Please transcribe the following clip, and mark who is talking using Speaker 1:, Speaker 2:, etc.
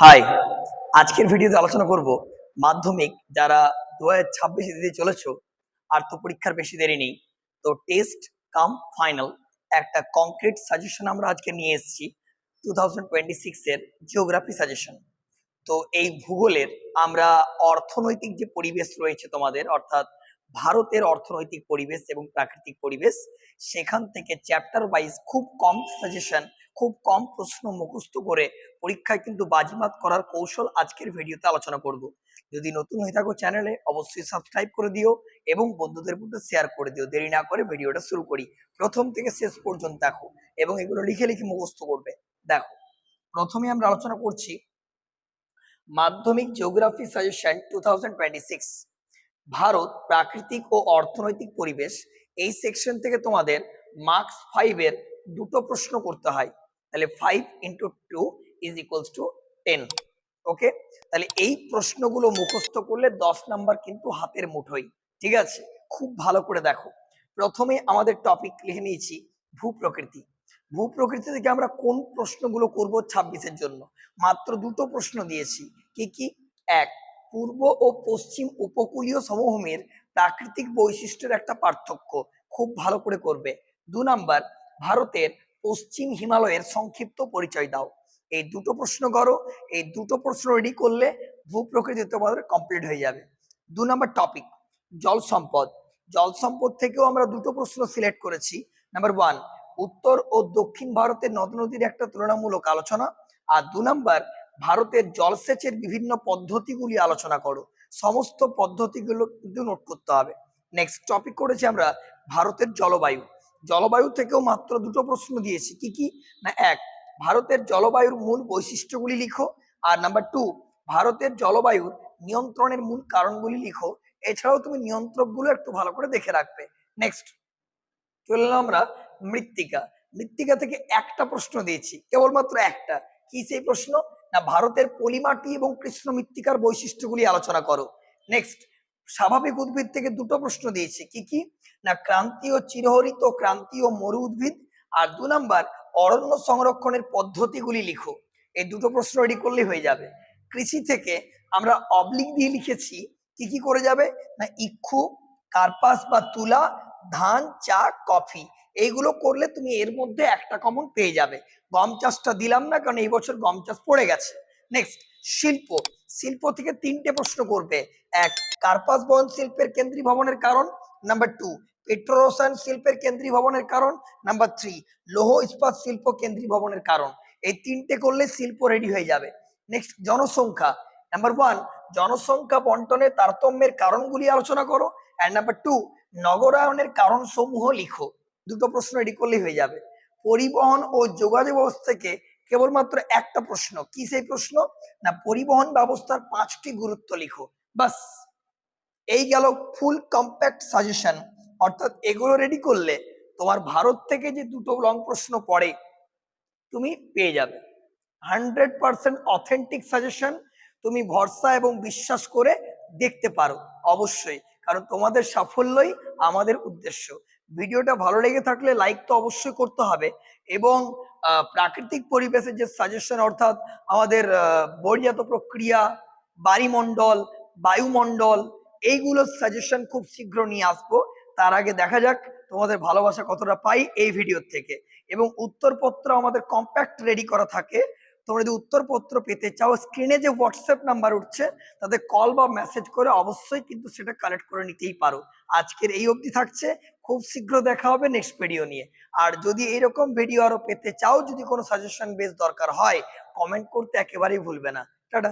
Speaker 1: High আজকের ভিডিওতে আলোচনা করব মাধ্যমিক যারা দু হাজার ছাব্বিশে দিতে চলেছ, আর তো পরীক্ষার বেশি দেরি নেই। তো টেস্ট কাম ফাইনাল একটা কংক্রিট সাজেশন আমরা আজকে নিয়ে এসেছি টু থাউজেন্ড টোয়েন্টি সিক্সের জিওগ্রাফি সাজেশন তো এই ভূগোলের আমরা অর্থনৈতিক যে পরিবেশ রয়েছে তোমাদের, অর্থাৎ ভারতের অর্থনৈতিক পরিবেশ এবং প্রাকৃতিক পরিবেশ, সেখান থেকে চ্যাপ্টার ওয়াইজ খুব কম সাজেশন খুব কম প্রশ্ন মুখস্থ করে পরীক্ষায় কিন্তু বাজিমাত করার কৌশল আজকের ভিডিওতে আলোচনা করব। যদি নতুন হয়ে থাকো চ্যানেলে অবশ্যই সাবস্ক্রাইব করে দিও এবং বন্ধুদের মধ্যে শেয়ার করে দিও। দেরি না করে ভিডিওটা শুরু করি। প্রথম থেকে শেষ পর্যন্ত দেখো এবং এগুলো লিখে লিখে মুখস্থ করবে। দেখো, প্রথমে আমরা আলোচনা করছি মাধ্যমিক জিওগ্রাফি সাজেশন টু ভারত প্রাকৃতিক ও অর্থনৈতিক পরিবেশ, এই সেকশন থেকে তোমাদের মার্কস ফাইভের দুটো প্রশ্ন করতে হয়। তাহলে five into two is equals to ten okay তাহলে এই প্রশ্নগুলো মুখস্থ করলে দশ নাম্বার কিন্তু হাতের মুঠোই। ঠিক আছে? খুব ভালো করে দেখো। প্রথমে আমাদের টপিক লিখে নিয়েছি ভূপ্রকৃতি। ভূপ্রকৃতি থেকে আমরা কোন প্রশ্নগুলো করব ছাব্বিশের জন্য? মাত্র দুটো প্রশ্ন দিয়েছি। কি কি? এক পূর্ব ও পশ্চিম উপকূলীয় সমভূমির প্রাকৃতিক বৈশিষ্ট্যের একটা পার্থক্য খুব ভালো করে করবে। দু নাম্বার, ভারতের পশ্চিম হিমালয়ের সংক্ষিপ্ত পরিচয় দাও। এই দুটো প্রশ্ন করো, এই দুটো প্রশ্ন রেডি করলে ভূপ্রকৃতি তোমাদের কমপ্লিট হয়ে যাবে। দু নাম্বার টপিক জল সম্পদ। জল সম্পদ থেকেও আমরা দুটো প্রশ্ন সিলেক্ট করেছি। নাম্বার ওয়ান উত্তর ও দক্ষিণ ভারতের নদ নদীর একটা তুলনামূলক আলোচনা। আর দু নাম্বার ভারতের জলসেচের বিভিন্ন পদ্ধতিগুলি আলোচনা করো। সমস্ত পদ্ধতিগুলো কিন্তু নোট করতে হবে। নেক্সট টপিক করেছি আমরা ভারতের জলবায়ু। জলবায়ু থেকেও মাত্র দুটো প্রশ্ন দিয়েছি। কি কি? না, এক, ভারতের জলবায়ুর মূল বৈশিষ্ট্যগুলি লিখো। আর নাম্বার টু ভারতের জলবায়ুর নিয়ন্ত্রণের মূল কারণগুলি লিখো। এছাড়াও তুমি নিয়ন্ত্রকগুলো একটু ভালো করে দেখে রাখবে। নেক্সট চলে আমরা মৃত্তিকা। মৃত্তিকা থেকে একটা প্রশ্ন দিয়েছি। কেবলমাত্র একটা। কি সেই প্রশ্ন? না, ভারতের পলিমাটি এবং কৃষ্ণ মৃত্তিকার বৈশিষ্ট্যগুলি আলোচনা করো। নেক্সট স্বাভাবিক উদ্ভিদ থেকে দুটো প্রশ্ন দিয়েছি। কি কি? না, ক্রান্তীয় চিরহরিত, ক্রান্তীয় মরু উদ্ভিদ, আর দু নাম্বার, অরণ্য সংরক্ষণের পদ্ধতিগুলি লিখো। এই দুটো প্রশ্ন রেডি করলেই হয়ে যাবে। কৃষি থেকে আমরা অবলিক দিয়ে লিখেছি, কি কি করে যাবে? না, ইক্ষু, কার্পাস বা তুলা ধান, চা, কফি এইগুলো করলে তুমি এর মধ্যে একটা কমন পেয়ে যাবে। গম চাষটা দিলাম না কারণ এই বছর গম চাষ পড়ে গেছে। নেক্সট শিল্প। শিল্প থেকে তিনটে প্রশ্ন করবে। এক, কার্পাস বহন শিল্পের কেন্দ্রীয় ভবনের কারণ। নাম্বার টু পেট্রোরসায়ন শিল্পের কেন্দ্রীয় ভবনের কারণ। নাম্বার থ্রি লৌহ ইস্পাত শিল্প কেন্দ্রীয় ভবনের কারণ। এই তিনটে করলে শিল্প রেডি হয়ে যাবে। নেক্সট জনসংখ্যা। নাম্বার ওয়ান জনসংখ্যা বন্টনের তারতম্যের কারণগুলি আলোচনা করো। অ্যান্ড নাম্বার টু নগরায়নের কারণ সমূহ লিখো। দুটো প্রশ্ন রেডি করলেই হয়ে যাবে। পরিবহন ও যোগাযোগ ব্যবস্থা থেকে কেবলমাত্র একটা প্রশ্ন। কি সেই প্রশ্ন? না, পরিবহন ব্যবস্থার পাঁচটি গুরুত্ব লিখো। বাস এই গেল ফুল কম্প্যাক্ট সাজেশন অর্থাৎ এগুলো রেডি করলে তোমার ভারত থেকে যে দুটো লং প্রশ্ন পড়ে, তুমি পেয়ে যাবে। হান্ড্রেড পার্সেন্ট অথেন্টিক সাজেশন তুমি ভরসা এবং বিশ্বাস করে দেখতে পারো, অবশ্যই। কারণ তোমাদের সাফল্যই আমাদের উদ্দেশ্য। ভিডিওটা ভালো লেগে থাকলে লাইক তো অবশ্যই করতে হবে এবং প্রাকৃতিক পরিবেশের যে সাজেশন অর্থাৎ আমাদের বহির্জাত প্রক্রিয়া বায়ুমণ্ডল বায়ুমণ্ডল, এইগুলোর সাজেশন খুব শীঘ্র নিয়ে আসব। তার আগে দেখা যাক তোমাদের ভালোবাসা কতটা পাই এই ভিডিওর থেকে। এবং উত্তরপত্র আমাদের কম্প্যাক্ট রেডি করা থাকে। তোমরা যদি উত্তরপত্র পেতে চাও স্ক্রিনে যে হোয়াটসঅ্যাপ নাম্বার উঠছে, তাতে কল বা মেসেজ করে অবশ্যই কিন্তু সেটা কালেক্ট করে নিতেই পারো। আজকের এই অবধি থাকছে। খুব শীঘ্র দেখা হবে নেক্সট ভিডিও নিয়ে। আর যদি এইরকম ভিডিও আরও পেতে চাও, যদি কোনো সাজেশন বেস দরকার হয় কমেন্ট করতে একেবারেই ভুলবে না। টাটা।